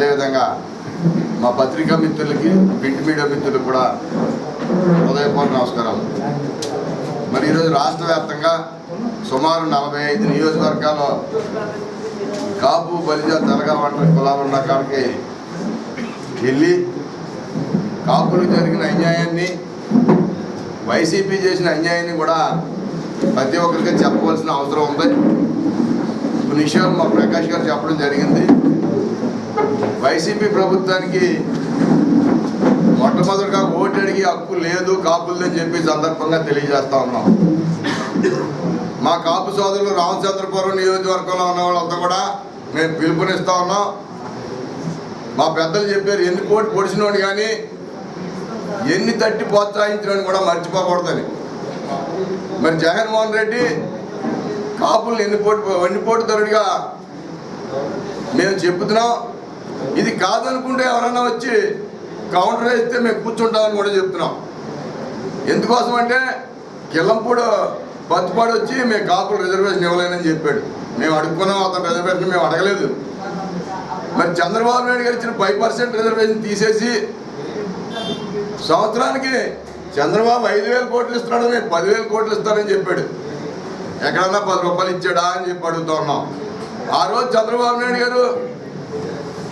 అదేవిధంగా మా పత్రికా మిత్రులకి ప్రింట్ మీడియా మిత్రులకు కూడా హృదయపూర్వక నమస్కారాలు. మరి ఈరోజు రాష్ట్ర వ్యాప్తంగా సుమారు నలభై ఐదు నియోజకవర్గాల్లో కాపు బలిజ తెలగ వంటి కులాలు ఉన్న కాడికి వెళ్ళి కాపులకు జరిగిన అన్యాయాన్ని వైసీపీ చేసిన అన్యాయాన్ని కూడా ప్రతి ఒక్కరికి చెప్పవలసిన అవసరం ఉంది. కొన్ని విషయాలు మా ప్రకాష్ గారు చెప్పడం జరిగింది. వైసీపీ ప్రభుత్వానికి మొట్టమొదటిగా ఓటు అడిగి హక్కు లేదు కాపులని చెప్పి సందర్భంగా తెలియజేస్తా ఉన్నాం. మా కాపు సోదరులు రామచంద్రపురం నియోజకవర్గంలో ఉన్న వాళ్ళంతా కూడా మేము పిలుపునిస్తా ఉన్నాం. మా పెద్దలు చెప్పారు ఎన్ని కోటి పొడిచినోడు కానీ ఎన్ని తట్టి ప్రోత్సహించినోడు కూడా మర్చిపోకూడదని. మరి జగన్మోహన్ రెడ్డి కాపుల్ని ఎన్ని పోటీ ఎన్ని పోటీ మేము చెప్తున్నాం ఇది కాదనుకుంటే ఎవరైనా వచ్చి కౌంటర్ వేస్తే మేము కూర్చుంటామని కూడా చెప్తున్నాం. ఎందుకోసం అంటే కిల్లంపూడు బతుపాడు వచ్చి మేము కాపులు రిజర్వేషన్ ఇవ్వలేనని చెప్పాడు. మేము అడుక్కున్నాం అతను రిజర్వేషన్ మేము అడగలేదు. మరి చంద్రబాబు నాయుడు గారు ఇచ్చిన ఫైవ్ పర్సెంట్ రిజర్వేషన్ తీసేసి సంవత్సరానికి చంద్రబాబు ఐదు వేల కోట్లు ఇస్తున్నాడు నేను పదివేల కోట్లు ఇస్తానని చెప్పాడు. ఎక్కడన్నా పది రూపాయలు ఇచ్చాడా అని చెప్పి అడుగుతా ఉన్నాం. ఆ రోజు చంద్రబాబు నాయుడు గారు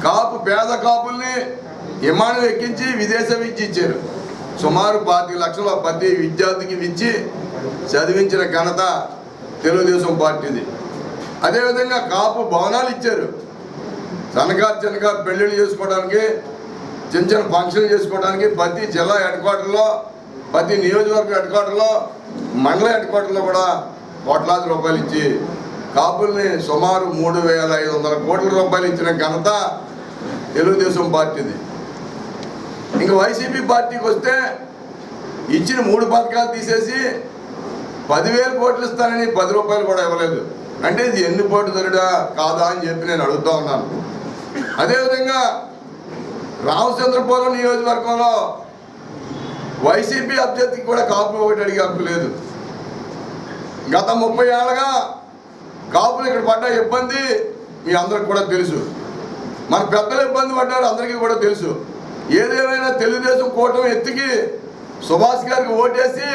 కాపు పేద కాపుల్ని విమానం ఎక్కించి విదేశం ఇచ్చి ఇచ్చారు. సుమారు పాతిక లక్షల ప్రతి విద్యార్థికి ఇచ్చి చదివించిన ఘనత తెలుగుదేశం పార్టీది. అదేవిధంగా కాపు భవనాలు ఇచ్చారు. సన్నగారు చిన్నగారు పెళ్ళిళ్ళు చేసుకోవడానికి చిన్న చిన్న ఫంక్షన్లు చేసుకోవడానికి ప్రతి జిల్లా హెడ్ క్వార్టర్లో ప్రతి నియోజకవర్గ హెడ్ క్వార్టర్లో మండల హెడ్ క్వార్టర్లో కూడా కోట్లాది రూపాయలు ఇచ్చి కాపుల్ని సుమారు మూడు వేల ఐదు వందల కోట్ల రూపాయలు ఇచ్చిన ఘనత తెలుగుదేశం పార్టీది. ఇంక వైసీపీ పార్టీకి వస్తే ఇచ్చిన మూడు పథకాలు తీసేసి పదివేల కోట్లు ఇస్తానని పది రూపాయలు కూడా ఇవ్వలేదు. అంటే ఇది ఎన్ని పోటు దొరిడా కాదా అని చెప్పి నేను అడుగుతా ఉన్నాను. అదేవిధంగా రామచంద్రపురం నియోజకవర్గంలో వైసీపీ అభ్యర్థికి కూడా కాపు ఒకటి అడిగే హక్కు లేదు. గత ముప్పై ఏళ్ళగా కాపులు ఇక్కడ పడ్డ ఇబ్బంది మీ అందరికి కూడా తెలుసు. మన పెద్దలు ఇబ్బంది పడ్డారు అందరికీ కూడా తెలుసు. ఏదేమైనా తెలుగుదేశం కూటమి ఎత్తికి సుభాష్ గారికి ఓటేసి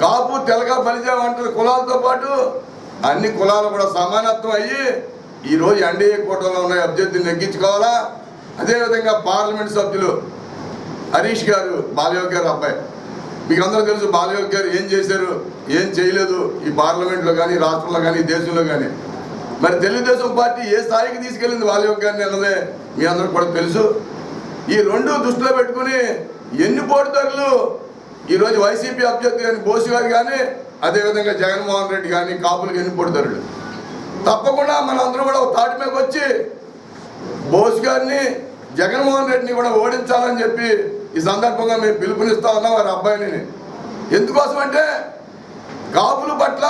కాపు తెలగ బలిజ వంటి కులాలతో పాటు అన్ని కులాలు కూడా సమానత్వం అయ్యి ఈరోజు ఎన్డీఏ కూటమిలో ఉన్న అభ్యర్థిని నెగ్గించుకోవాలా? అదేవిధంగా పార్లమెంట్ సభ్యులు హరీష్ గారు బాలయోగ్ గారు అబ్బాయి. మీకు అందరూ తెలుసు బాలయోగ్ గారు ఏం చేశారు ఏం చేయలేదు ఈ పార్లమెంట్లో కానీ రాష్ట్రంలో కానీ దేశంలో కానీ. మరి తెలుగుదేశం పార్టీ ఏ స్థాయికి తీసుకెళ్ళింది వాళ్ళ యొక్క అన్నదే మీ అందరూ కూడా తెలుసు. ఈ రెండు దృష్టిలో పెట్టుకుని ఎన్ని పోటీదారులు ఈరోజు వైసీపీ అభ్యర్థి కానీ బోసు గారు కానీ అదేవిధంగా జగన్మోహన్ రెడ్డి కానీ కాపులకు ఎన్ని పోటీదారులు? తప్పకుండా మనందరూ కూడా ఒక తాటి మీద వచ్చి బోస్ గారిని జగన్మోహన్ రెడ్డిని కూడా ఓడించాలని చెప్పి ఈ సందర్భంగా మేము పిలుపునిస్తా ఉన్నాం వారి అబ్బాయిని. ఎందుకోసం అంటే కాపుల పట్ల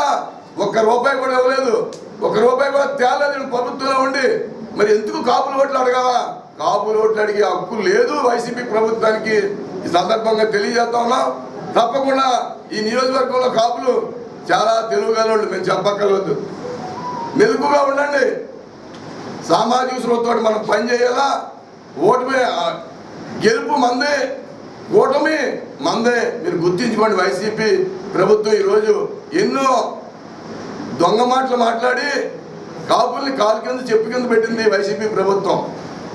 ఒక్క రూపాయి కూడా ఇవ్వలేదు. ఒక రూపాయి కూడా తేలేదు. ప్రభుత్వంలో ఉండి. మరి ఎందుకు కాపులు ఓట్లు అడగాలా? కాపులు ఓట్లు అడిగే హక్కు లేదు వైసీపీ ప్రభుత్వానికి. ఈ సందర్భంగా తెలియజేస్తా ఉన్నాం. తప్పకుండా ఈ నియోజకవర్గంలో కాపులు చాలా తెలుగుగలవాళ్ళు మేము చెప్పక్కర్లేదు. మెలుగుగా ఉండండి. సామాజిక స్రోతతో మనం పని చేయాలా? ఓటమి గెలుపు మందే ఓటమి మందే. మీరు గుర్తించుకోండి వైసీపీ ప్రభుత్వం ఈరోజు ఎన్నో దొంగ మాటలు మాట్లాడి కాపుల్ని కాలు కింద చెప్పు కింద పెట్టింది వైసీపీ ప్రభుత్వం.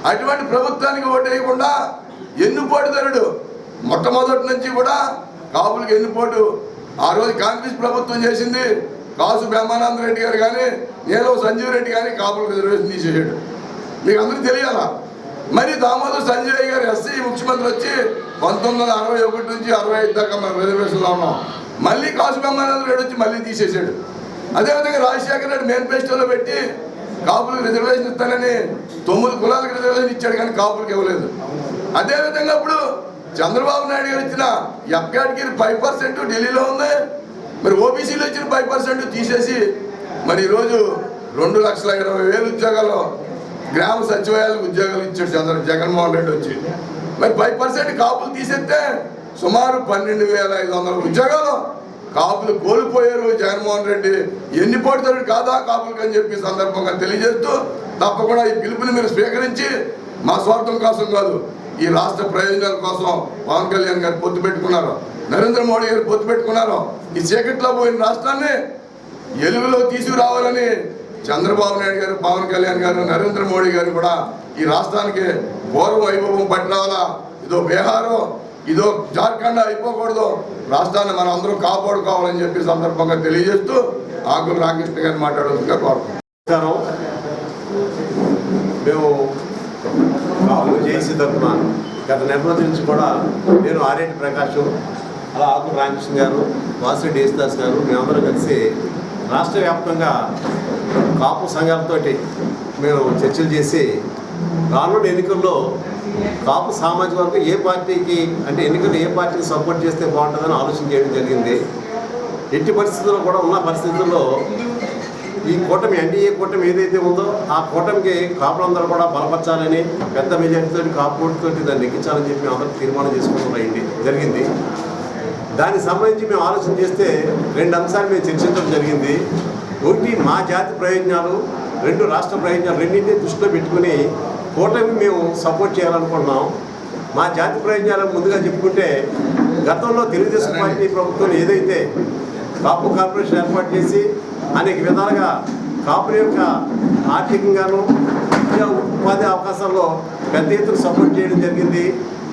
అటువంటి ప్రభుత్వానికి ఓటేయకుండా ఎన్నుపోటుదారుడు మొట్టమొదటి నుంచి కూడా కాపులకు ఎన్నుపోటు. ఆ రోజు కాంగ్రెస్ ప్రభుత్వం చేసింది కాసు బ్రహ్మానంద రెడ్డి గారు కానీ నేను సంజీవ్ రెడ్డి కానీ కాపులకు రిజర్వేషన్ తీసేసాడు మీకు అందరికీ తెలియాలా? మరి దామోదర్ సంజయ్ గారు ఎస్సీ ముఖ్యమంత్రి వచ్చి పంతొమ్మిది వందల అరవై ఒకటి నుంచి అరవై ఐదు దాకా మనం రిజర్వేషన్లో ఉన్నాం మళ్ళీ కాసు బ్రహ్మానంద రెడ్డి వచ్చి మళ్ళీ తీసేసాడు అదేవిధంగా రాజశేఖర రెడ్డి మేనిఫెస్టోలో పెట్టి కాపులకు రిజర్వేషన్ ఇస్తానని తొమ్మిది కులాలకు రిజర్వేషన్ ఇచ్చాడు కానీ కాపులకు ఇవ్వలేదు. అదేవిధంగా ఇప్పుడు చంద్రబాబు నాయుడు గారు ఇచ్చిన ఎఫ్గాడ్కి ఫైవ్ పర్సెంట్ ఢిల్లీలో ఉంది. మరి ఓబీసీలో ఇచ్చిన ఫైవ్ పర్సెంట్ తీసేసి మరి ఈరోజు రెండు లక్షల ఇరవై వేలు ఉద్యోగాలు గ్రామ సచివాలయాలకు ఉద్యోగాలు ఇచ్చాడు చంద్ర జగన్మోహన్ రెడ్డి వచ్చి. మరి ఫైవ్ పర్సెంట్ కాపులు తీసేస్తే సుమారు పన్నెండు వేల ఐదు వందల ఉద్యోగాలు కాపులు కోల్పోయారు జగన్మోహన్ రెడ్డి. ఎన్ని పడతాడు కాదా కాపులకు అని చెప్పి సందర్భంగా తెలియజేస్తూ తప్పకుండా ఈ పిలుపుని మీరు స్వీకరించి మా స్వార్థం కోసం కాదు ఈ రాష్ట్ర ప్రయోజనాల కోసం పవన్ కళ్యాణ్ గారు పొత్తు పెట్టుకున్నారు నరేంద్ర మోడీ గారు పొత్తు పెట్టుకున్నారు. ఈ చీకట్లో పోయిన రాష్ట్రాన్ని ఎలుగులో తీసుకురావాలని చంద్రబాబు నాయుడు గారు పవన్ కళ్యాణ్ గారు నరేంద్ర మోడీ గారు కూడా ఈ రాష్ట్రానికి పూర్వ వైభవం పట్టిరావాలా ఇదో బీహారు. ఇదో జార్ఖండ్ అయిపోకూడదు. రాష్ట్రాన్ని మనం అందరూ కాపాడుకోవాలని చెప్పి సందర్భంగా తెలియజేస్తూ ఆకుల రామకృష్ణ గారిని మాట్లాడుతుందిగా కోరుతున్నాం మేము కాపు జేసీ తరఫున గత నెల నుంచి కూడా నేను ఆర్ఎటి ప్రకాష్ అలా ఆకు రామకృష్ణ గారు వాసిరెడ్డి యేసుదాస్ గారు మేమందరం కలిసి రాష్ట్ర వ్యాప్తంగా కాపు సంఘాలతోటి మేము చర్చలు చేసి రానున్న ఎన్నికల్లో కాపు సామాజిక వర్గం ఏ పార్టీకి అంటే ఎన్నికలు ఏ పార్టీకి సపోర్ట్ చేస్తే బాగుంటుందని ఆలోచన చేయడం జరిగింది. ఎట్టి పరిస్థితుల్లో కూడా ఉన్న పరిస్థితుల్లో ఈ కూటమి ఎన్డీఏ కూటమి ఏదైతే ఉందో ఆ కూటమికి కాపులందరూ కూడా బలపరచాలని పెద్ద మెజారిటీతో కాపు దాన్ని ఎక్కించాలని చెప్పి అందరూ తీర్మానం చేసుకుంటున్నాయండి జరిగింది. దానికి సంబంధించి మేము ఆలోచన చేస్తే రెండు అంశాలు మేము చర్చించడం జరిగింది. ఒకటి మా జాతి ప్రయోజనాలు రెండు రాష్ట్ర ప్రయోజనాలు రెండింటిని దృష్టిలో పెట్టుకుని కూటమి మేము సపోర్ట్ చేయాలనుకుంటున్నాం. మా జాతి ప్రయోజనాలు ముందుగా చెప్పుకుంటే గతంలో తెలుగుదేశం పార్టీ ప్రభుత్వం ఏదైతే కాపు కార్పొరేషన్ ఏర్పాటు చేసి అనేక విధాలుగా కాపుల యొక్క ఆర్థికంగాను విద్యా ఉపాధి అవకాశాల్లో పెద్ద ఎత్తున సపోర్ట్ చేయడం జరిగింది.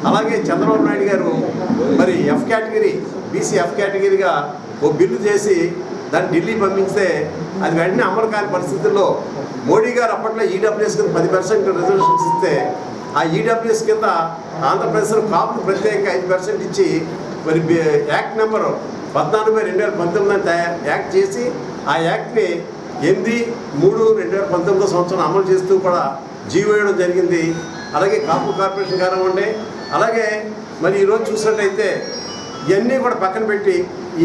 అలాగే చంద్రబాబు నాయుడు గారు మరి ఎఫ్ కేటగిరీ బీసీ ఎఫ్ కేటగిరీగా ఓ బిల్లు చేసి దాన్ని ఢిల్లీ పంపిస్తే అది వెంటనే అమలు కాని పరిస్థితుల్లో మోడీ గారు అప్పట్లో ఈడబ్ల్యూఎస్ కింద పది పర్సెంట్ రిజర్వేషన్స్ ఇస్తే ఆ ఈడబ్ల్యూఎస్ కింద ఆంధ్రప్రదేశ్లో కాపులు ప్రత్యేక ఐదు పర్సెంట్ ఇచ్చి మరి యాక్ట్ నెంబరు పద్నాలుగు రెండు వేల పంతొమ్మిది తయారు యాక్ట్ చేసి ఆ యాక్ట్ని ఎనిమిది మూడు రెండు వేల పంతొమ్మిదో సంవత్సరం అమలు చేస్తూ కూడా జీవో వేయడం జరిగింది. అలాగే కాపు కార్పొరేషన్ కానివ్వండి అలాగే మరి ఈరోజు చూసినట్టయితే ఇవన్నీ కూడా పక్కన పెట్టి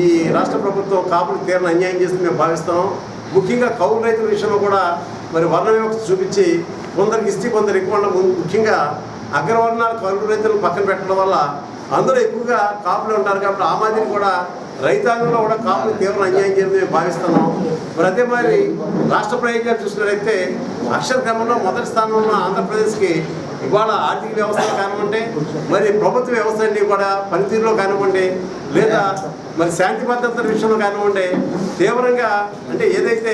ఈ రాష్ట్ర ప్రభుత్వం కాపులకు తీరని అన్యాయం చేస్తుంది మేము భావిస్తాం. ముఖ్యంగా కౌలు రైతుల విషయంలో కూడా మరి వర్ణ వివక్ష చూపించి కొందరికి ఇస్తే కొందరు ఎక్కువ ముఖ్యంగా అగ్రవర్ణాలు కౌలు రైతులను పక్కన పెట్టడం వల్ల అందరూ ఎక్కువగా కాపులు ఉంటారు కాబట్టి ఆ మాదిరి కూడా రైతాంగంలో కూడా కాపులు తీవ్ర అన్యాయం చేయడం మేము భావిస్తున్నాం. మరి అదే మరి రాష్ట్ర ప్రయోజనాలు చూసినట్లయితే అక్షర క్రమంలో మొదటి స్థానంలో ఉన్న ఆంధ్రప్రదేశ్కి ఇవాళ ఆర్థిక వ్యవస్థ కానివ్వండి మరి ప్రభుత్వ వ్యవస్థ అన్ని కూడా పనితీరులో కానివ్వండి లేదా మరి శాంతి భద్రతల విషయంలో కానివ్వండి తీవ్రంగా అంటే ఏదైతే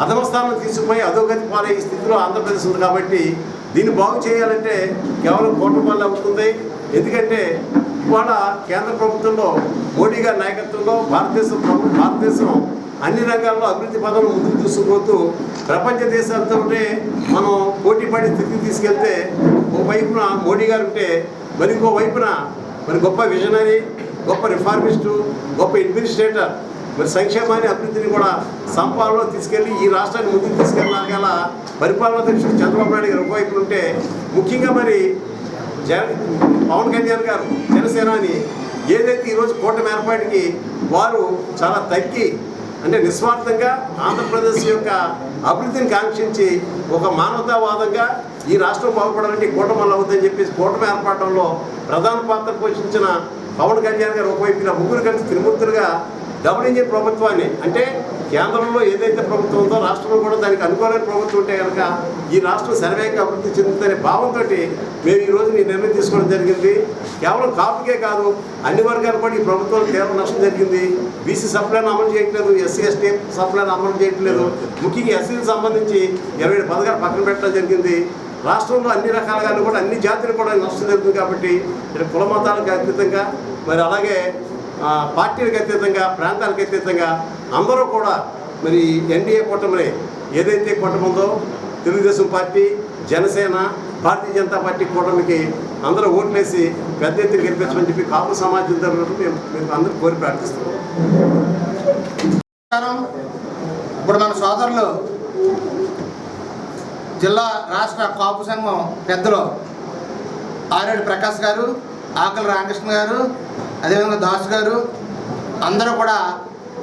అధమ స్థానం తీసుకుపోయి అధోగతి పాలయ్యే స్థితిలో ఆంధ్రప్రదేశ్ ఉంది కాబట్టి దీన్ని బాగు చేయాలంటే కేవలం కోట్ల వల్ల అవుతుంది. ఎందుకంటే ఇవాళ కేంద్ర ప్రభుత్వంలో మోడీ గారి నాయకత్వంలో భారతదేశం భారతదేశం అన్ని రంగాల్లో అభివృద్ధి పదవులు ముందుకు తీసుకుపోతూ ప్రపంచ దేశాలతో మనం పోటీ పడే స్థితికి తీసుకెళ్తే ఓ వైపున మోడీ గారు ఉంటే మరి ఇంకో వైపున మరి గొప్ప విజనరీ గొప్ప రిఫార్మిస్టు గొప్ప అడ్మినిస్ట్రేటర్ మరి సంక్షేమాన్ని అభివృద్ధిని కూడా సంపాదనలో తీసుకెళ్ళి ఈ రాష్ట్రాన్ని ముందుకు తీసుకెళ్ళగల గల పరిపాలన దృష్టి చంద్రబాబు నాయుడు గారు ఒకవైపున ఉంటే ముఖ్యంగా మరి జన పవన్ కళ్యాణ్ గారు జనసేనాని ఏదైతే ఈరోజు కూటమి ఏర్పాటుకి వారు చాలా తగ్గి అంటే నిస్వార్థంగా ఆంధ్రప్రదేశ్ యొక్క అభివృద్ధిని కాంక్షించి ఒక మానవతావాదంగా ఈ రాష్ట్రం బాగుపడాలంటే కూటమి అవుతుందని చెప్పేసి కూటమి ఏర్పడటంలో ప్రధాన పాత్ర పోషించిన పవన్ కళ్యాణ్ గారు ఒకవైపున ముగ్గురు కలిసి త్రిమూర్తులుగా డబుల్ ఇంజిన్ ప్రభుత్వాన్ని అంటే కేంద్రంలో ఏదైతే ప్రభుత్వం ఉందో రాష్ట్రంలో కూడా దానికి అనుకూలమైన ప్రభుత్వం ఉంటే కనుక ఈ రాష్ట్రం సర్వేగా అభివృద్ధి చెందుతుందనే భావంతో మేము ఈ ఈ నిర్ణయం తీసుకోవడం జరిగింది. కేవలం కాపుకే కాదు అన్ని వర్గాలు కూడా ఈ ప్రభుత్వం తీవ్ర నష్టం జరిగింది. బీసీ సప్లైను అమలు చేయట్లేదు ఎస్సీ ఎస్టీ సప్లైను అమలు చేయట్లేదు. ముఖ్యంగా ఎస్సీకి సంబంధించి ఇరవై ఏడు పథకాలు పక్కన పెట్టడం జరిగింది. రాష్ట్రంలో అన్ని రకాలుగా కూడా అన్ని జాతులు కూడా నష్టం జరుగుతుంది కాబట్టి ఇక్కడ కుల మతాలకు అతీతంగా మరి అలాగే పార్టీలకు అతీతంగా ప్రాంతాలకు అతీతంగా అందరూ కూడా మరి ఎన్డీఏ కూటమిని ఏదైతే కూటమిందో తెలుగుదేశం పార్టీ జనసేన భారతీయ జనతా పార్టీ కూటమికి అందరూ ఓట్లేసి పెద్ద ఎత్తున గెలిపించమని చెప్పి కాపు సమాజం తరఫున మేము మేము అందరూ కోరి ప్రార్థిస్తున్నాం. ఇప్పుడు మన సోదరులు జిల్లా రాష్ట్ర కాపు సంఘం పెద్దలు ఆరేడు ప్రకాష్ గారు ఆకలి రామకృష్ణ గారు అదేవిధంగా దాస్ గారు అందరూ కూడా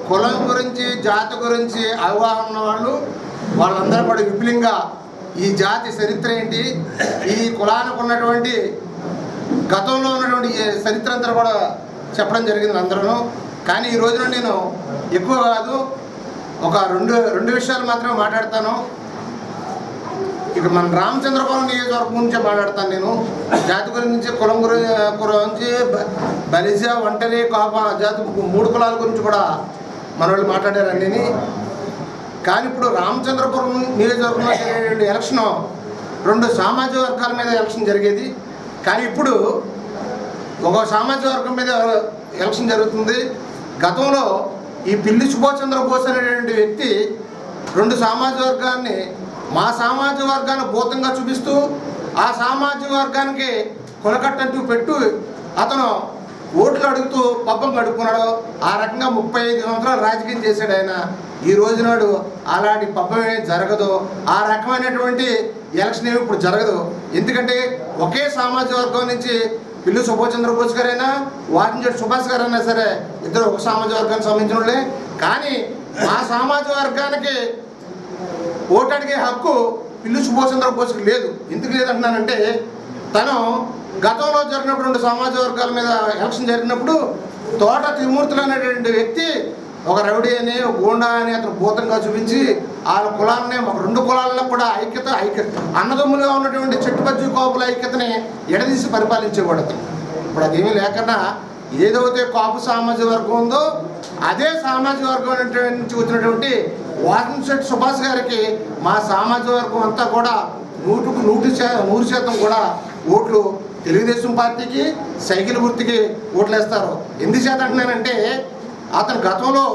కులం గురించి జాతి గురించి అవగాహన ఉన్న వాళ్ళు వాళ్ళందరూ కూడా విపులంగా ఈ జాతి చరిత్ర ఏంటి ఈ కులానికి ఉన్నటువంటి గతంలో ఉన్నటువంటి చరిత్ర అంతా కూడా చెప్పడం జరిగింది అందరూ కానీ ఈ రోజున నేను ఎక్కువ కాదు ఒక రెండు రెండు విషయాలు మాత్రమే మాట్లాడతాను. ఇక మన రామచంద్రపురం నియోజకవర్గం నుంచే మాట్లాడతాను నేను. జాతి గురించి కులం గురించి బలిజ ఒంటరి కాప జాతి మూడు కులాల గురించి కూడా మన వాళ్ళు మాట్లాడారండి. కానీ ఇప్పుడు రామచంద్రపురం నియోజకవర్గంలో జరిగే ఎలక్షన్ రెండు సామాజిక వర్గాల మీద ఎలక్షన్ జరిగేది. కానీ ఇప్పుడు ఒక సామాజిక వర్గం మీద ఎలక్షన్ జరుగుతుంది. గతంలో ఈ పిల్లి సుభాష్ చంద్రబోస్ అనేటువంటి వ్యక్తి రెండు సామాజిక వర్గాన్ని మా సామాజిక వర్గాన్ని భూతంగా చూపిస్తూ ఆ సామాజిక వర్గానికి కొలకట్టంటూ పెట్టు అతను ఓట్లు అడుగుతూ పబ్బం గడుపుకున్నాడు ఆ రకంగా ముప్పై ఐదు సంవత్సరాలు రాజకీయం చేశాడు ఆయన. ఈ రోజు నాడు అలాంటి పబ్బమే జరగదు. ఆ రకమైనటువంటి ఎలక్షన్ ఏమి ఇప్పుడు జరగదు. ఎందుకంటే ఒకే సామాజిక వర్గం నుంచి పిల్లు సుభాష్ చంద్రబోస్ గారైనా వారించేటి సుభాష్ గారైనా సరే ఇద్దరు ఒక సామాజిక వర్గానికి సంబంధించిన వాళ్ళే. కానీ మా సామాజిక వర్గానికి ఓటు అడిగే హక్కు పిల్లు సుభాష్ చంద్రబోస్కి లేదు. ఎందుకు లేదంటున్నానంటే తను గతంలో జరిగినప్పుడు రెండు సమాజ వర్గాల మీద ఎలక్షన్ జరిగినప్పుడు తోట త్రిమూర్తులు అనేటువంటి వ్యక్తి ఒక రౌడీ అని ఒక గూండా అని అతను భూతంగా చూపించి వాళ్ళ కులాన్ని ఒక రెండు కులాల్లో కూడా ఐక్యత ఐక్య అన్నదమ్ములుగా ఉన్నటువంటి చెట్టుపచ్చి కోపుల ఐక్యతని ఎడదీసి పరిపాలించేవాడు అతను. ఇప్పుడు అదేమీ లేకుండా ఏదైతే కాపు సామాజిక వర్గం ఉందో అదే సామాజిక వర్గం నుంచి వచ్చినటువంటి వాసంశెట్టి సుభాష్ గారికి మా సామాజిక వర్గం అంతా కూడా నూటుకు నూటి నూరు శాతం కూడా ఓట్లు తెలుగుదేశం పార్టీకి సైకిల్ గుర్తుకి ఓట్లు వేస్తారు ఎందుచేత అంటున్నానంటే అతను గతంలో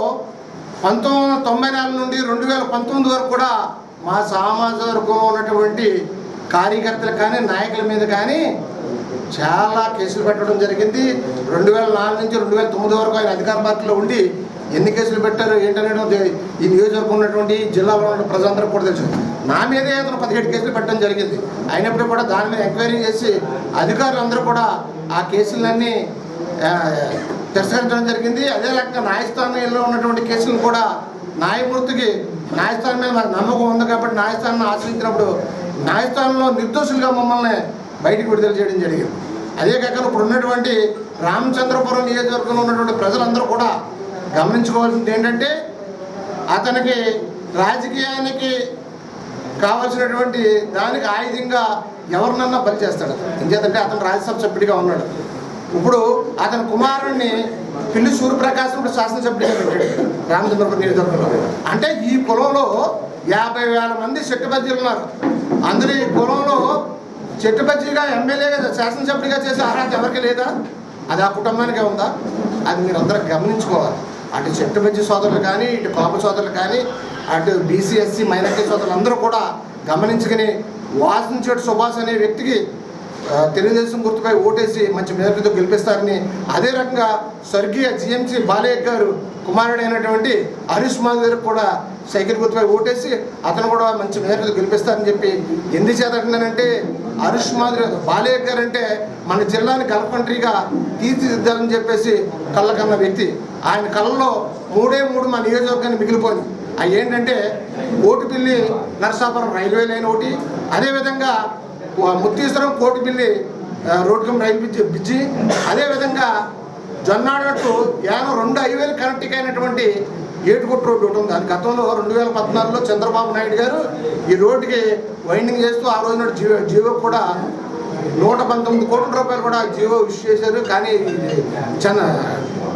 పంతొమ్మిది వందల తొంభై నాలుగు నుండి రెండు వేల పంతొమ్మిది వరకు కూడా మా సామాజిక వర్గంలో ఉన్నటువంటి కార్యకర్తలు కానీ నాయకుల మీద కానీ చాలా కేసులు పెట్టడం జరిగింది. రెండు వేల నాలుగు నుంచి రెండు వేల తొమ్మిది వరకు ఆయన అధికార పార్టీలో ఉండి ఎన్ని కేసులు పెట్టారు ఏంటనేది ఈ నియోజకవర్గం ఉన్నటువంటి జిల్లాలో ఉన్న ప్రజలందరికీ కూడా తెలుసు. నా మీదే అతను పదిహేడు కేసులు పెట్టడం జరిగింది. అయినప్పుడు కూడా దాని మీద ఎంక్వైరీ చేసి అధికారులందరూ కూడా ఆ కేసులన్నీ తిరస్కరించడం జరిగింది. అదే రకంగా న్యాయస్థానంలో ఉన్నటువంటి కేసులను కూడా న్యాయమూర్తికి న్యాయస్థానం మీద నమ్మకం ఉంది కాబట్టి న్యాయస్థానాన్ని ఆశ్రయించినప్పుడు న్యాయస్థానంలో నిర్దోషులుగా మమ్మల్ని బయటికి విడుదల చేయడం జరిగింది. అదే కాక ఇప్పుడు ఉన్నటువంటి రామచంద్రపురం నియోజకవర్గంలో ఉన్నటువంటి ప్రజలందరూ కూడా గమనించుకోవాల్సింది ఏంటంటే అతనికి రాజకీయానికి కావాల్సినటువంటి దానికి ఆయుధంగా ఎవరినన్నా బలి చేస్తాడు. ఎందుకంటే అతను రాజ్యసభ సభ్యుడిగా ఉన్నాడు. ఇప్పుడు అతని కుమారుణ్ణి పిల్లి సూర్యప్రకాశం ఇప్పుడు శాసనసభ్యుడిగా పెట్టాడు రామచంద్రపురం నియోజకవర్గంలో. అంటే ఈ కులంలో యాభై వేల మంది చెట్టుబద్దీలు ఉన్నారు. అందులో ఈ కులంలో చెట్టుపచ్చిగా ఎమ్మెల్యేగా శాసనసభ్యుడిగా చేసే అర్హత ఎవరికి లేదా? అది ఆ కుటుంబానికే ఉందా? అది మీరు అందరూ గమనించుకోవాలి. అటు చెట్టుపచ్చి సోదరులు కానీ ఇటు కాపు సోదరులు కానీ అటు బీసీఎస్సీ మైనార్టీ సోదరులు అందరూ కూడా గమనించుకుని వాసించేటి సుభాష్ అనే వ్యక్తికి తెలుగుదేశం గుర్తుపై ఓటేసి మంచి మెజార్టీతో గెలిపిస్తారని అదే రకంగా స్వర్గీయ జిఎంసీ బాలయ్య గారు కుమారుడైనటువంటి హరీష్ మాధవ్ గారికి కూడా సైకిల్ గుర్తుపై ఓటేసి అతను కూడా మంచి మెజార్టీతో గెలిపిస్తారని చెప్పి ఎందుకు అంటున్నానంటే హరీష్ మాదిరి బాలయ్య గారు అంటే మన జిల్లాని గల్కంట్రీగా తీర్చిదిద్దాలని చెప్పేసి కళ్ళ కన్న వ్యక్తి. ఆయన కళ్ళలో మూడే మూడు మా నియోజకవర్గాన్ని మిగిలిపోయింది. అవి ఏంటంటే ఓటుపిల్లి నరసాపురం రైల్వే లైన్ ఒకటి అదేవిధంగా Mutteswaram Kotipalli road rail cum bridge bridge అదేవిధంగా జొన్నాడట్టు యానం రెండు హైవేలు కనెక్ట్ అయినటువంటి ఏటుకొట్టు రోడ్డు ఒకటి ఉంది. అది గతంలో రెండు వేల పద్నాలుగులో చంద్రబాబు నాయుడు గారు ఈ రోడ్డుకి వైండింగ్ చేస్తూ ఆ రోజున జీవో జీవో కూడా నూట పంతొమ్మిది కోట్ల రూపాయలు కూడా జీవో ఇష్యూ చేశారు. కానీ ఇది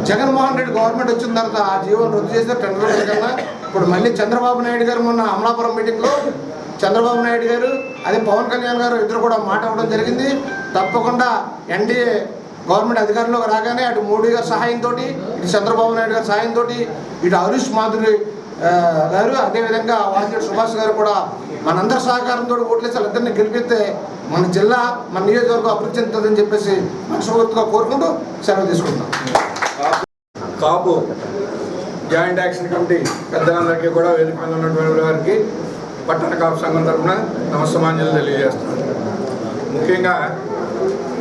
జగన్మోహన్ రెడ్డి గవర్నమెంట్ వచ్చిన తర్వాత ఆ జీవోని రద్దు చేశారు టెండర్ కన్నా. ఇప్పుడు మళ్ళీ చంద్రబాబు నాయుడు గారు మొన్న అమలాపురం మీటింగ్లో చంద్రబాబు నాయుడు గారు అదే పవన్ కళ్యాణ్ గారు ఇద్దరు కూడా మాట జరిగింది. తప్పకుండా ఎన్డీఏ గవర్నమెంట్ అధికారంలోకి రాగానే అటు మోడీ గారి సహాయంతో ఇటు చంద్రబాబు నాయుడు గారి సహాయంతో ఇటు హరీష్ మాధురి గారు అదేవిధంగా వాసిరెడ్డి సుభాష్ గారు కూడా మనందరి సహకారంతో ఓట్లేసి వాళ్ళిద్దరిని గెలిపిస్తే మన జిల్లా మన నియోజకవర్గం అభివృద్ధి చెందుతుందని చెప్పేసి మనస్ఫూర్తిగా కోరుకుంటూ సెలవు తీసుకుంటాం కాపు జాయింట్ యాక్షన్ కమిటీ పెద్దలందరికీ కూడా వేదిక మీద ఉన్నటువంటి వారికి పట్టణ కాపు సంఘం తరఫున నమస్సమాంజలు తెలియజేస్తున్నారు ముఖ్యంగా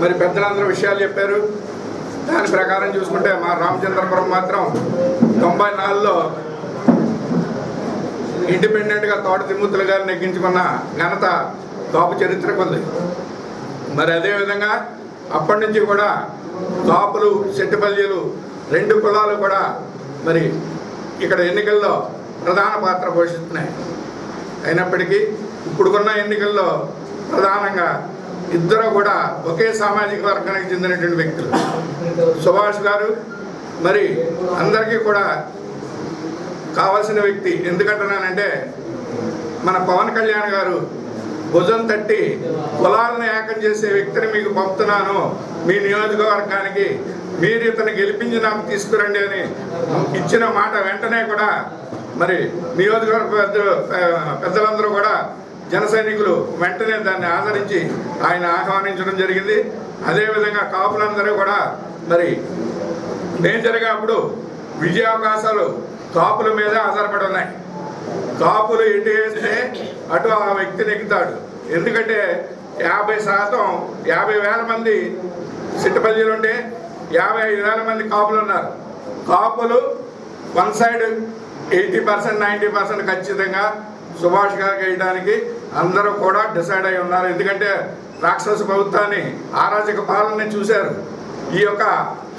మరి పెద్దలందరూ విషయాలు చెప్పారు. దాని ప్రకారం చూసుకుంటే మా రామచంద్రపురం మాత్రం తొంభై నాలుగులో ఇండిపెండెంట్గా తోట తిమ్మతులు గారిని నెగ్గించుకున్న ఘనత తోపు చరిత్రకు ఉంది. మరి అదేవిధంగా అప్పటి నుంచి కూడా తోపులు సెట్టుపల్లిలు రెండు కులాలు కూడా మరి ఇక్కడ ఎన్నికల్లో ప్రధాన పాత్ర పోషిస్తున్నాయి. అయినప్పటికీ ఇప్పుడున్న ఎన్నికల్లో ప్రధానంగా ఇద్దరు కూడా ఒకే సామాజిక వర్గానికి చెందినటువంటి వ్యక్తులు. సుభాష్ గారు మరి అందరికీ కూడా కావాల్సిన వ్యక్తి. ఎందుకంటున్నానంటే మన పవన్ కళ్యాణ్ గారు భుజం తట్టి కులాలను ఏకం చేసే వ్యక్తిని మీకు పంపుతున్నాను. మీ నియోజకవర్గానికి మీరు ఇతను గెలిపించి నాకు తీసుకురండి అని ఇచ్చిన మాట వెంటనే కూడా మరి నియోజకవర్గ పెద్దలు పెద్దలందరూ కూడా జన సైనికులు వెంటనే దాన్ని ఆదరించి ఆయన ఆహ్వానించడం జరిగింది. అదేవిధంగా కాపులందరూ కూడా మరి మేజర్గా అప్పుడు విజయావకాశాలు కాపుల మీద ఆధారపడి ఉన్నాయి. కాపులు ఎటు వేస్తే అటు ఆ వ్యక్తి నెగ్గుతాడు ఎందుకంటే యాభై శాతం యాభై వేల మంది సిట్టపల్లిలో ఉంటే యాభై ఐదు వేల మంది కాపులు ఉన్నారు. కాపులు one side eighty percent ninety percent ఖచ్చితంగా సుభాష్ గారికి వేయడానికి అందరూ కూడా డిసైడ్ అయి ఉన్నారు. ఎందుకంటే రాక్షస ప్రభుత్వాన్ని అరాచక పాలన చూశారు. ఈ యొక్క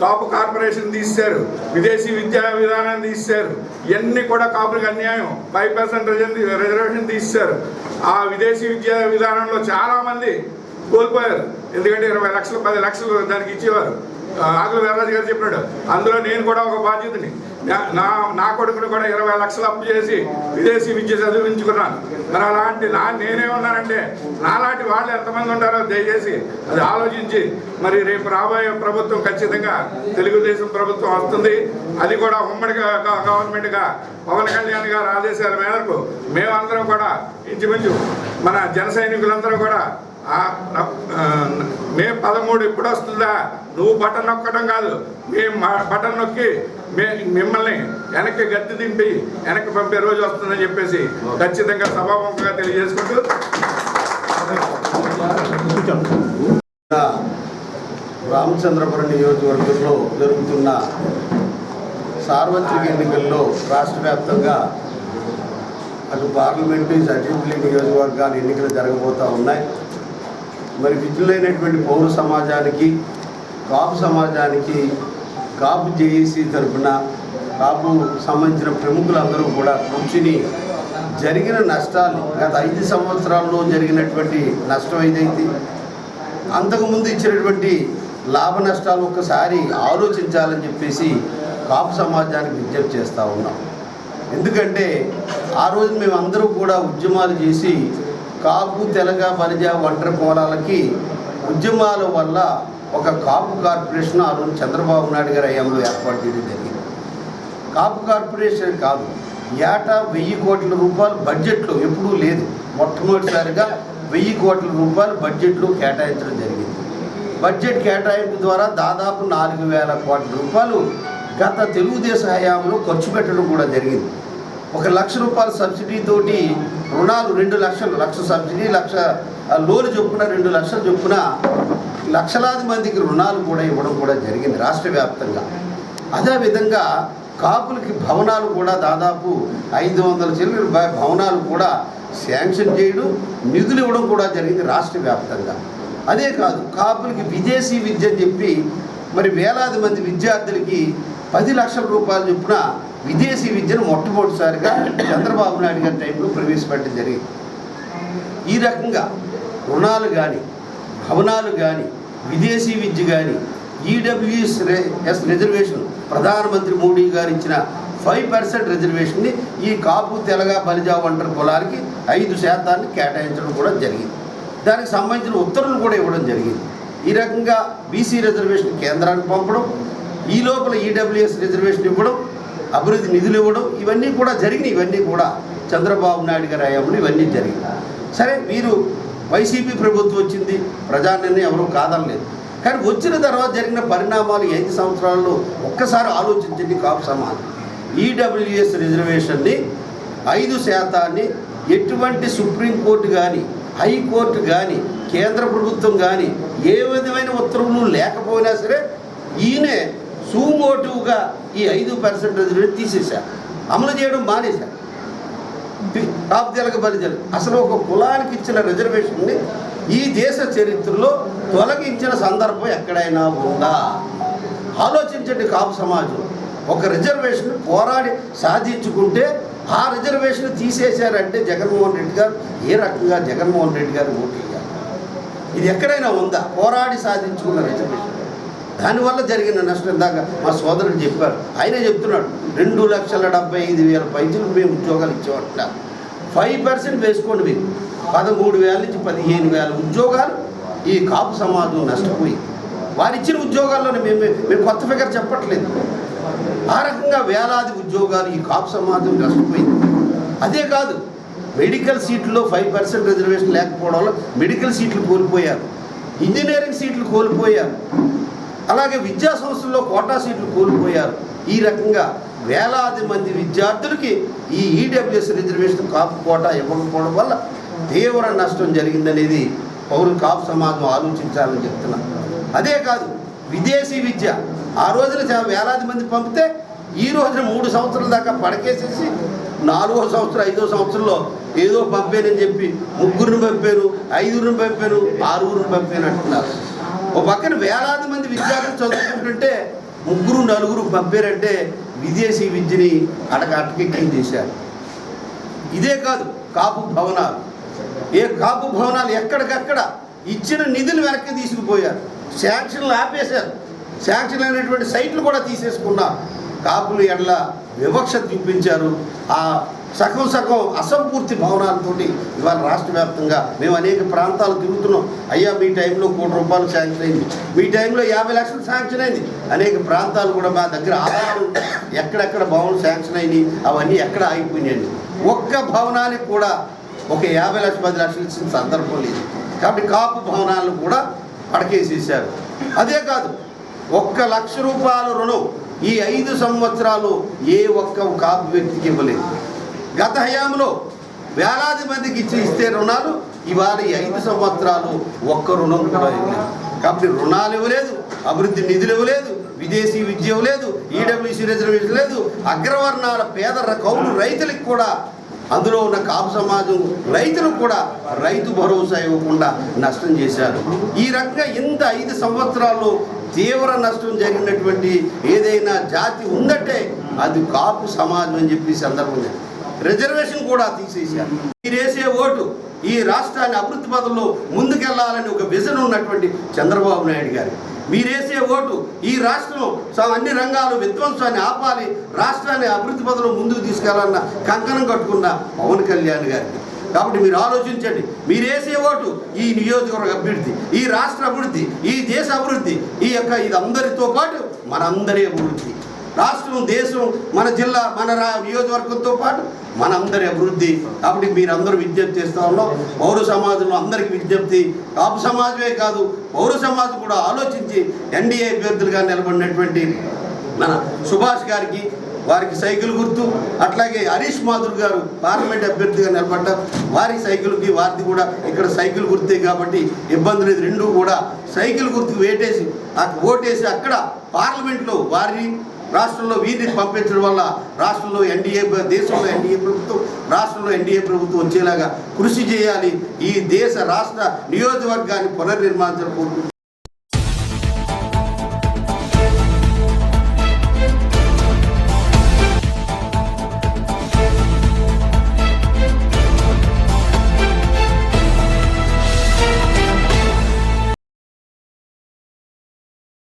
కాపు కార్పొరేషన్ తీశారు విదేశీ విద్యా విధానాన్ని తీశారు ఇవన్నీ కూడా కాపులకు అన్యాయం. ఫైవ్ పర్సెంట్ రిజర్వేషన్ తీశారు ఆ విదేశీ విద్యా విధానంలో చాలామంది కోల్పోయారు. ఎందుకంటే ఇరవై లక్షలు పది లక్షలు దానికి ఇచ్చేవారు. ఆ, ఆకుల గారు చెప్పినాడు. అందులో నేను కూడా ఒక బాధ్యతని. నా- నా కొడుకును కూడా ఇరవై లక్షలు అప్పు చేసి విదేశీ విద్య చదివించుకున్నాను. మరి అలాంటి నా నేనే ఉన్నానంటే నాలాంటి వాళ్ళు ఎంతమంది ఉంటారో దయచేసి అది ఆలోచించి మరి రేపు రాబోయే ప్రభుత్వం ఖచ్చితంగా తెలుగుదేశం ప్రభుత్వం వస్తుంది. అది కూడా ఉమ్మడి గవర్నమెంట్గా పవన్ కళ్యాణ్ గారు ఆదేశాల మేరకు మేమందరం కూడా ఇంచుమించు మన జన సైనికులందరూ కూడా మే పదమూడు ఎప్పుడు వస్తుందా? నువ్వు బటన్ నొక్కడం కాదు. మేము మా- బటన్ నొక్కి మే మిమ్మల్ని వెనక్కి గద్దె దింపి వెనక్కి పంపే రోజు వస్తుందని చెప్పేసి ఖచ్చితంగా సభాముఖంగా తెలియజేసుకుంటూ రామచంద్రపురం నియోజకవర్గంలో జరుగుతున్న సార్వత్రిక ఎన్నికల్లో రాష్ట్ర వ్యాప్తంగా అటు పార్లమెంటు అసెంబ్లీ నియోజకవర్గాల ఎన్నికలు జరగబోతూ ఉన్నాయి. మరి విధులైనటువంటి పౌర సమాజానికి కాపు సమాజానికి కాపు జేఏసీ తరఫున కాపు సంబంధించిన ప్రముఖులందరూ కూడా కూర్చుని జరిగిన నష్టాలు గత ఐదు సంవత్సరాల్లో జరిగినటువంటి నష్టం ఏదైతే అంతకుముందు ఇచ్చినటువంటి లాభ నష్టాలు ఒక్కసారి ఆలోచించాలని చెప్పేసి కాపు సమాజానికి విజ్ఞప్తి చేస్తూ ఉన్నాం. ఎందుకంటే ఆ రోజు మేమందరూ కూడా ఉద్యమాలు చేసి కాపు తెలగ బలిజ ఒంటరి పోలాలకి ఉద్యమాల వల్ల ఒక కాపు కార్పొరేషన్ ఆ రోజు చంద్రబాబు నాయుడు గారి హయాంలో ఏర్పాటు చేయడం జరిగింది. కాపు కార్పొరేషన్ కాదు ఏటా వెయ్యి కోట్ల రూపాయలు బడ్జెట్లో ఎప్పుడూ లేదు. మొట్టమొదటిసారిగా వెయ్యి కోట్ల రూపాయలు బడ్జెట్లో కేటాయించడం జరిగింది. బడ్జెట్ కేటాయింపు ద్వారా దాదాపు నాలుగు వేల కోట్ల రూపాయలు గత తెలుగుదేశం హయాంలో ఖర్చు పెట్టడం కూడా జరిగింది. ఒక లక్ష రూపాయల సబ్సిడీతోటి రుణాలు రెండు లక్షలు లక్ష సబ్సిడీ లక్ష లోన్ చొప్పున రెండు లక్షలు చొప్పున లక్షలాది మందికి రుణాలు కూడా ఇవ్వడం కూడా జరిగింది రాష్ట్ర వ్యాప్తంగా. అదేవిధంగా కాపులకి భవనాలు కూడా దాదాపు ఐదు వందల చిల్లర భవనాలు కూడా శాంక్షన్ చేయడం నిధులు ఇవ్వడం కూడా జరిగింది రాష్ట్ర వ్యాప్తంగా. అదే కాదు కాపులకి విదేశీ విద్య అని చెప్పి మరి వేలాది మంది విద్యార్థులకి పది లక్షల రూపాయలు చొప్పున విదేశీ విద్యను మొట్టమొదటిసారిగా చంద్రబాబు నాయుడు గారి టైంలో ప్రవేశపెట్టడం జరిగింది. ఈ రకంగా రుణాలు కానీ భవనాలు కానీ విదేశీ విద్య కానీ ఈడబ్ల్యూఎస్ ఎస్ రిజర్వేషన్ ప్రధానమంత్రి మోడీ గారు ఇచ్చిన ఫైవ్ పర్సెంట్ రిజర్వేషన్ని ఈ కాపు తెలగ బలిజా వంటర్ కులాలకి ఐదు శాతాన్ని కేటాయించడం కూడా జరిగింది. దానికి సంబంధించిన ఉత్తర్వులు కూడా ఇవ్వడం జరిగింది. ఈ రకంగా బీసీ రిజర్వేషన్ కేంద్రానికి పంపడం ఈ లోపల ఈడబ్ల్యూఎస్ రిజర్వేషన్ ఇవ్వడం అభివృద్ధి నిధులు ఇవ్వడం ఇవన్నీ కూడా జరిగినాయి. ఇవన్నీ కూడా చంద్రబాబు నాయుడు గారి హయాంలో ఇవన్నీ జరిగినాయి. సరే మీరు వైసీపీ ప్రభుత్వం వచ్చింది ప్రజానని ఎవరూ కాదనలేదు. కానీ వచ్చిన తర్వాత జరిగిన పరిణామాలు ఐదు సంవత్సరాల్లో ఒక్కసారి ఆలోచించండి కాపు సమాజం. ఈడబ్ల్యూఎస్ రిజర్వేషన్ని ఐదు శాతాన్ని ఎటువంటి సుప్రీంకోర్టు కానీ హైకోర్టు కానీ కేంద్ర ప్రభుత్వం కానీ ఏ విధమైన ఉత్తర్వులు లేకపోయినా సరే ఈయనే సూమోటివ్గా ఈ ఐదు పర్సెంట్ రిజర్వేషన్ తీసేశారు. అమలు చేయడం మానేశారు. కాపుతీలకు బలిజలు అసలు ఒక కులానికి ఇచ్చిన రిజర్వేషన్ని ఈ దేశ చరిత్రలో తొలగించిన సందర్భం ఎక్కడైనా ఉందా? ఆలోచించండి కాపు సమాజం. ఒక రిజర్వేషన్ పోరాడి సాధించుకుంటే ఆ రిజర్వేషన్ తీసేశారంటే జగన్మోహన్ రెడ్డి గారు ఏ రకంగా జగన్మోహన్ రెడ్డి గారు ఓటు ఇది ఎక్కడైనా ఉందా? పోరాడి సాధించుకున్న రిజర్వేషన్ దానివల్ల జరిగిన నష్టం ఇందాక మా సోదరుడు చెప్పారు. ఆయనే చెప్తున్నాడు రెండు లక్షల డెబ్బై ఐదు వేల పైసలు మేము ఉద్యోగాలు ఇచ్చేమంటున్నారు ఫైవ్ పర్సెంట్ వేసుకోండి మీరు. పదమూడు వేల నుంచి పదిహేను వేల ఉద్యోగాలు ఈ కాపు సమాజం నష్టపోయింది వారు ఇచ్చిన ఉద్యోగాల్లోనే మేము మేము కొత్త ఫిగర్ చెప్పట్లేదు. ఆ రకంగా వేలాది ఉద్యోగాలు ఈ కాపు సమాజం నష్టపోయింది. అదే కాదు మెడికల్ సీట్లో ఫైవ్ పర్సెంట్ రిజర్వేషన్ లేకపోవడం వల్ల మెడికల్ సీట్లు కోల్పోయారు. ఇంజనీరింగ్ సీట్లు కోల్పోయారు. అలాగే విద్యా సంస్థల్లో కోటా సీట్లు కోల్పోయారు. ఈ రకంగా వేలాది మంది విద్యార్థులకి ఈ ఈడబ్ల్యూఎస్ రిజర్వేషన్ కాపు కోటా ఇవ్వకపోవడం వల్ల తీవ్ర నష్టం జరిగిందనేది పౌరులు కాపు సమాజం ఆలోచించాలని చెప్తున్నారు. అదే కాదు విదేశీ విద్య ఆ రోజున వేలాది మంది పంపితే ఈ రోజున మూడు సంవత్సరాల దాకా పడకేసేసి నాలుగో సంవత్సరం ఐదో సంవత్సరంలో ఏదో పంపానని చెప్పి ముగ్గురిని పంపాను ఐదుగురిని పంపాను ఆరుగురిని పంపాను అంటున్నారు. ఓ పక్కన వేలాది మంది విద్యార్థులు చదువుకుంటుంటే ముగ్గురు నలుగురు పంపారంటే విదేశీ విద్యని అడగ అటకెక్కించేశారు ఇదే కాదు కాపు భవనాలు. ఏ కాపు భవనాలు ఎక్కడికక్కడ ఇచ్చిన నిధులు వెనక్కి తీసుకుపోయారు. శాంక్షన్లు ఆపేశారు. శాంక్షన్ అయినటువంటి సైట్లు కూడా తీసేసుకున్నారు. కాపులు ఎడల వివక్ష చూపించారు. ఆ సగం సగం అసంపూర్తి భవనాలతోటి ఇవాళ రాష్ట్ర వ్యాప్తంగా మేము అనేక ప్రాంతాలు తిరుగుతున్నాం. అయ్యా మీ టైంలో కోటి రూపాయలు శాంక్షన్ అయింది. మీ టైంలో యాభై లక్షలు శాంక్షన్ అయింది. అనేక ప్రాంతాలు కూడా మా దగ్గర ఆధారాలు ఎక్కడెక్కడ భవనాలు శాంక్షన్ అయినాయి. అవన్నీ ఎక్కడ ఆగిపోయినాయండి ఒక్క భవనానికి కూడా ఒక యాభై లక్షల పది లక్షలు ఇచ్చిన సందర్భం లేదు. కాబట్టి కాపు భవనాలను కూడా పడకేసేసారు అదే కాదు ఒక్క లక్ష రూపాయల రుణం ఈ ఐదు సంవత్సరాలు ఏ ఒక్క కాపు వ్యక్తికి ఇవ్వలేదు. గత హయాంలో వేలాది మందికి ఇచ్చి ఇస్తే రుణాలు ఇవాళ ఈ ఐదు సంవత్సరాలు ఒక్క రుణం కూడా ఇవ్వలేదు. కాబట్టి రుణాలు ఇవ్వలేదు అభివృద్ధి నిధులు ఇవ్వలేదు విదేశీ విద్య ఇవ్వలేదు ఈడబ్ల్యూసీ రిజర్వేషన్ లేదు అగ్రవర్ణాల పేద కౌలు రైతులకు కూడా అందులో ఉన్న కాపు సమాజం రైతులకు కూడా రైతు భరోసా ఇవ్వకుండా నష్టం చేశారు. ఈ రకంగా ఇంత ఐదు సంవత్సరాల్లో తీవ్ర నష్టం జరిగినటువంటి ఏదైనా జాతి ఉందంటే అది కాపు సమాజం అని చెప్పి సందర్భం సందర్భంగా రిజర్వేషన్ కూడా తీసేశారు. మీరేసే ఓటు ఈ రాష్ట్రాన్ని అభివృద్ధి పదంలో ముందుకెళ్ళాలని ఒక విజన్ ఉన్నటువంటి చంద్రబాబు నాయుడు గారు. మీరేసే ఓటు ఈ రాష్ట్రం స- అన్ని రంగాలు విధ్వంసాన్ని ఆపాలి రాష్ట్రాన్ని అభివృద్ధి పదలో ముందుకు తీసుకెళ్ళాలన్న కంకణం కట్టుకున్న పవన్ కళ్యాణ్ గారికి కాబట్టి మీరు ఆలోచించండి మీరేసే ఓటు ఈ నియోజకవర్గ అభివృద్ధి ఈ రాష్ట్ర అభివృద్ధి ఈ దేశ అభివృద్ధి ఈ యొక్క ఇది అందరితో పాటు మనందరి అభివృద్ధి. రాష్ట్రం దేశం మన జిల్లా మన రా నియోజకవర్గంతో పాటు మనందరి అభివృద్ధి. కాబట్టి మీరందరూ విజ్ఞప్తి చేస్తూ ఉన్నాం. పౌర సమాజంలో అందరికీ విజ్ఞప్తి. కాపు సమాజమే కాదు పౌర సమాజం కూడా ఆలోచించి ఎన్డీఏ అభ్యర్థులుగా నిలబడినటువంటి మన సుభాష్ గారికి వారికి సైకిల్ గుర్తు. అట్లాగే హరీష్ మాధుర్ గారు పార్లమెంట్ అభ్యర్థిగా నిలబడ్డారు. వారి సైకిల్కి వారిది కూడా ఇక్కడ సైకిల్ గుర్తే కాబట్టి ఇబ్బంది లేదు. రెండు కూడా సైకిల్ గుర్తుకు వేటేసి ఓటేసి అక్కడ పార్లమెంట్లో వారిని రాష్ట్రంలో వీరిని పంపించడం వల్ల రాష్ట్రంలో ఎన్డీఏ దేశంలో ఎన్డీఏ ప్రభుత్వం రాష్ట్రంలో ఎన్డీఏ ప్రభుత్వం వచ్చేలాగా కృషి చేయాలి. ఈ దేశ రాష్ట్ర నియోజకవర్గాన్ని పునర్నిర్మాణించాలని